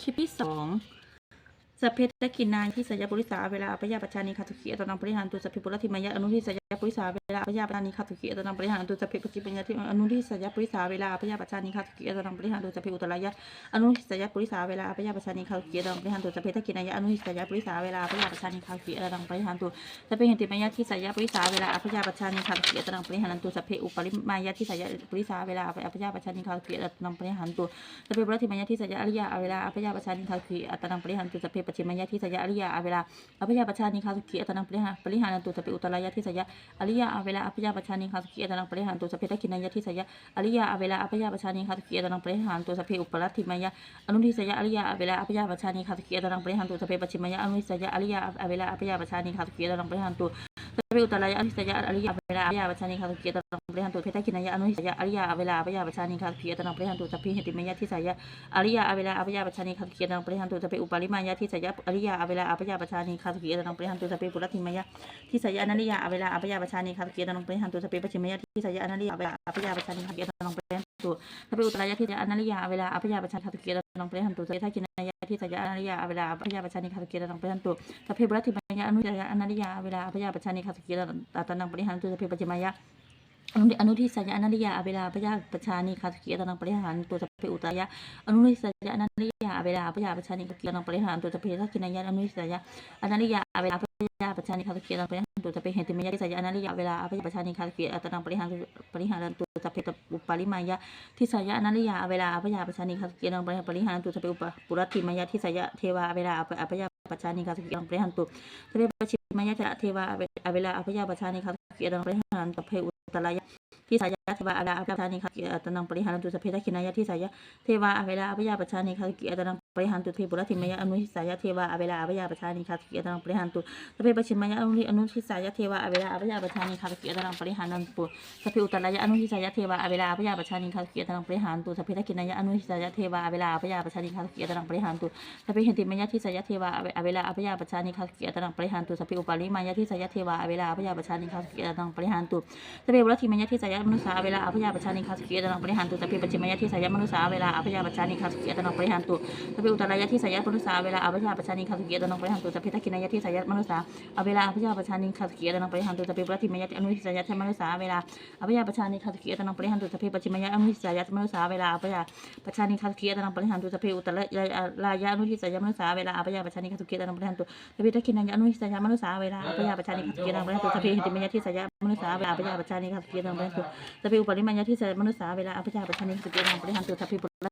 คลิปที่สองสเพตกินนายที่สยบุริสาเวลาอภิญาปชานิคาตุขีอัตนังปริหารตุสพเพปุรธิมายะอนุที่สย บุริสาเวลาอภยาปชานีคาตุขีอัตนังปริหารตุสพเพปจิปัญญาที่อนุที่สยบุริสาเวลาอภยาปชานีคาตุขีอัตนังปริหารตุสพเพอุตรายะอนุที่สยบุริสาเวลาอภยาปชานีคาตุขีอัตนังปริหารตุสพเพตกินนายะอนุที่สยบุริสาเวลาอภยาปชานีคาตุขีอัตนังปริหารตุสพเพหิติมายะที่สยบุริสาเวลาอภยาปชานีคาตุขีอัตนังปริหารตุสพเพอุปริมายะที่สยบุริสาเวลาอภยาปชานีคาตุขีอัตนังปริหารตุสพเปปรติมายะที่สัจจะอริยาเวลาอภยาปชานิคาสุขีอัตตังปริหันตุสพเพปชิมายะที่สัจจะอริยาเวลาอภยาปชานิคาสุขีอัตตังปริหารปริหารันตุสพเพอุตรายะที่สัจจะอริยาอเวลาอภิยาปชานิคาสุขีอัตนังปริหารตัวสเพทักินายะที่สัจจะอริยาอเวลาอภิยาปชานิคาสุขีอัตนังปริหารตัวสเพอุปรัตถิมายะอนุทิสัจจะอริยาอเวลาอภิยาปชานิคาสุขีอัตนังปริหารตัวสเพปชิมายะอนุทิสัจจะอริยาอเวลาอภิยาปชานิคาสุขีอัตนังปริหารตัว พเพอุตรายะอนิสยะอริยะเวลาอริยะปัจจานิคาสุขียตนังปริหันตุเพทกินายะอนุทิสยะอริยะเวลาอริยะปัจจานิคาสุขียตนังปริหันตุสัพเพเหติมยะทิสยะอริยะเวลาอริยะปัจจานิคาสุขียตนังปริหันตุสัพเพอุปาลิมายะทิสยะอริยะเวลาอริยะปัจจานิคาสุขียตนังปริหันตุสัพเพปุรติมยะทิสยะอนัริยะเวลาอริยะปัจจานิคาสุขียตนังปริหันตุสัพเพปชิมยะทิสยะอนัริยะเวลาอริยะปัจจานิคาสุขียตนังปริหัน ตุสัพอุตรายะทิสยะอนริยะเวลาอริยะปัจจานิคาสุขียตนังปริหันตุสัพเพทกินายะทิสยะอนริยะเวลาอริยะปัจจานิคาสุขียตนังปริหันตุสัพเพบุรติมายะอนุยะอนันติยาเวลาอภยาปชานิคาสกิรตตันังปริหารตุสัพเพปจิมายะอนุอนุทิสัยะอนันติยาเวลาอภยาปชานิคาสกิรตนังปริหารตุสัพเพอุตายะอนุทิสัยะอนันติยาเวลาอภยาปชานิคาสกิรตนังปริหารตุสัพเพทักขินายะอนุทิสัยะอนันติยาเวลา ภยาปชานิคาสกิรตนังปริหารตุสัพเพเหติมายะทิสัยะอนันติยาเวลาอภยาปชานิคาสกิรตนังปริหารปริหารตุสัพเพอุปาลิมายะทิสัยะอนันติยาเวลาอภยาปชานิคาสกิรตนังปริหารปริหารตุสัพเพอุปปุรติมายะทิสัยะเทวาเวลาอภยาปชานิคาสกิรตนังปริหารตุสเปปชิมายะเทวาเวลาอภยาปชานิครับเกียรติปริหารตเพอุตรายะที่สายะเทวาอเวลาอภยาปชานิครับเกียรตินังปริหารตุสเพทคินายะที่สายะเทวาอเวลาอภยาปชานิครับเกียรตินัง ปริหารตุเทปุรติมยะอนุทิสายะเทวาอเวลาอภยาประชานิครับเกียรตินังปริหารตุสเปปชิมยะอนุทิอนุทิสายะเทวาอเวลาอภยาประชานิครับเกียรตินังปริหารนันตุสเพอุตรายะอนุทิสายะเทวาอเวลาอภยาประชานิครับเกียรตินังปริหารตุสเพทคินายะอนุทิสายะเทวาอเวลาอภยาประชานิครับเกียรตินังปริหารตุสเพเหินติมยะที่สยะเทวาอเวลาอภยาประชานิคาสกิยตนังปริหารตุสเพอุปาลิมายะที่สยะเทวาอเวลาอภยาประชานิคาสกิยตนังปริหารตุสพเพวรติมยะที่สยะมนุษาอเวลาอภยาประชานิคาสกิยตนังปริหารตุสเพปจิมยะที่สยะมนุษาอเวลาอภยาประชานิคาสกิยตนังปริหารตุเพอุตรายะที่สายะมนุษาเวลาอาภยาปชานิคาสกิยตนังปริหารตุสพเพทักขินายะที่สายะมนุษาเอาเวลาอาภยาปชานิคาสกิยตนังปริหารตุสพเพวรติมายะอนุทิสายะมนุษาเวลาอาภยาปชานิคาสกิยตนังปริหารตุสพเพปจิมายะอนุทิสายะมนุษาเวลาอาภยาปชานิคาสกิยตนังปริหารตุสพเพอุตรายะอนุทิสายะมนุษาเวลาอาภยาปชานิคาสกิยตนังปริหารตุสพเพทักขินายะอนุทิสายามนุษาเวลาอาภยาปชานิคัสเกียนังปริหันตุสพเพหิติมายะทิสายามนุษาเวลาอาภยาปชานิคัสเกียนังปริหันตุสพเพอุปริมายะทิสายามนุษาเวลาอาภยาปชานิคัสเกียนังปริหันตุสพเพ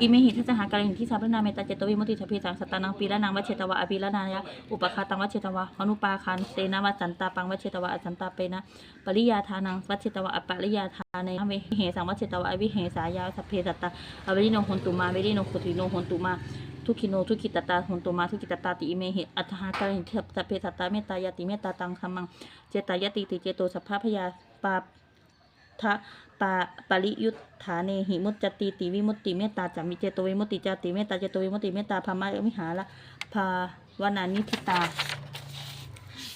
อิเมหิทัสหาการหิที่สาพนาเมตตาเจตวิมุติสพเพสังสตานังปีละนังวัชเชตวะอภิละนายะอุปคาตังวัชเชตวะอนุปาคันเตนะวัสันตาปังวัชเชตวะอสันตาเปนะปริยาทานังวัชเชตวะอปริยาทาในเวเหสังวัชเชตวะอวิเหสายาสพเพสัตตาอเวริโนหนตุมาเวริโนโคติโนหนตุมาทุกิโนทุกิตตาหนตุมาทุกิตตาติอิเมหิอัตหาการหิที่สพเพสัตตาเมตตายาติเมตตาตังคัมมังเจตายติติเจโตสัพพะพยาปา ทะปาปริยุทธาเนหิมุตจติติวิมุตติเมตตาจามิเจตวิมุตติจติเมตตาเจตวิมุตติเมตตาภามะวิหาระภาวนานิทิตา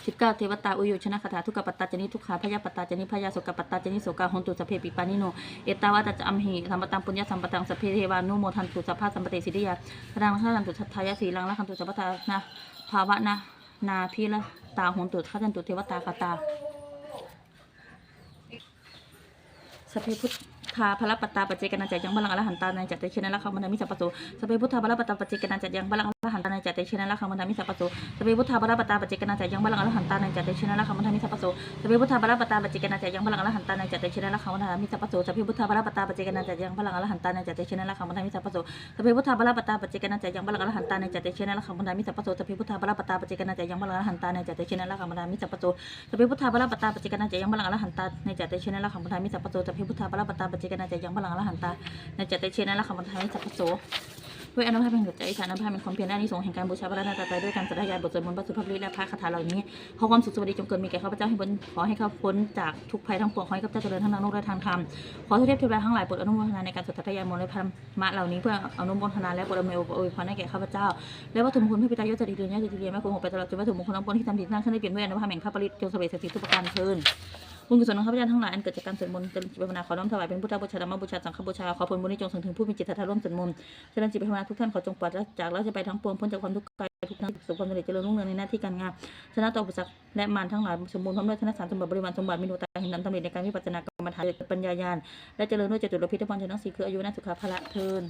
สิบเก้าเทวตาอุโยชนะคาถาทุกขปัตตาจนิทุกขาพยาปัตตาจนิพยาโสกปัตตาจนิโสกาหนตุสเพปิปานิโนเอตาวาตจอัมหิสัมปตังปุญญาสัมปตังสพเพเทวานุโมทันตุสัพพะสัมปติสิทธิยาพรังฆาตันตุสัทายาสีลังละคันตุสัพพทานะภาวะนะนาพิละตาหนตุข้าตันตุเทวตาคาตา ส พเพพุทธาพระปัตตาปัจเจกนันจัยังพลังอรหันตาในจัตเตชนะละคำมันมิสัพปะโสสเพพุทธาพระปัตตาปัจเจกนันจัยังพลังอรหันตาในจัตเตชนะละคัมมันทามิสัพพโสสเปพุทธาบาลปตาปเจกนาจะยังบาลังอรหันตาในจัตเตชนะละคัมมันทามิสัพพโสสเปพุทธาบาลปตาปเจกนาจะยังบาลังอรหันตาในจัตเตชนะละคัมมันทามิสัพพโสสเปพุทธาบาลปตาปเจกนาจะยังบาลังอรหันตาในจัตเตชนะละคัมมันทามิสัพพโสสเปพุทธาบาลปตาปเจกนาจะยังบาลังอรหันตาในจัตเตชนะละคัมมันทามิสัพพโสสเปพุทธาบาลปตาปเจกนาจะยังบาลังอรหันตาในจัตเตชนะละคัมมันทามิสัพพโสสเปพุทธาบาลปตาปเจกนาจะยังบาลังอรหันตาในจัตเตชนะละคัมมันทามิสัพพโสสเปพุทธาบาลปตาปเจกันนาจะยังบาลังอรหันตาในจัตเตชินะละคัมมันทามิสัพพโสด้วยอนุภาพแห่งหัวใจฉันอนุภาพแห่งความเพียรและอานิสงส์แห่งการบูชาพระรัตนตรัยด้วยการสาธยายบทสวดมนต์พระสุภาพลิและพระคาถาเหล่านี้ขอความสุขสวัสดีจงเกิดมีแก่ข้าพเจ้าให้พ้นขอให้เขาพ้นจากทุกภัยทั้งปวงขอให้ข้าพเจ้าเจริญทั้งทางโลกและทางธรรมขอเทพเทวดาทั้งหลายโปรดอนุโมทนาในการสวดายายมนต์และพระมะเหล่านี้เพื่ออนุโมทนาและโปรดอำนวยอวยพรให้แก่ข้าพเจ้าและวัตถุมงคลพระพิตายศจริญญาติเรียแม่ครูหกไปตลอดจนวัตถุมงคลทั้งปวงที่ทำดีสร้างขึ้นได้เปลี่ยนด้วยอนุภาพแห่งพระปริตจงสำเร็จสิ่งทุกประการเทิน บุญกุศลของข้าพเจ้าทั้งหลายอันเกิดจากการสวดมนต์เจริญจิตภาวนาขอน้อมถวายเป็นพุทธบูชาธรรมบูชาสังฆบูชาขอผลบุญนี้จงส่งถึงผู้มีจิตศรัทธาร่วมสวดมนต์เจริญจิตภาวนาทุกท่านขอจงปราศจากแล้วจะไปทั้งปวงพ้นจากความทุกข์กายทุกทั้งสุขความสำเร็จเจริญรุ่งเรืองในหน้าที่การงานชนะต่ออุปสรรคและมารทั้งหลายสมบูรณ์พร้อมด้วยธนสารสมบัติบริวารสมบัติมีดวงตาเห็นนำทำเร็จในการวิปัสสนากรรมฐานปัญญายาณและเจริญด้วยจตุรพิธภัณฑ์ชนะสีคืออายุนาสุขาภละเทิน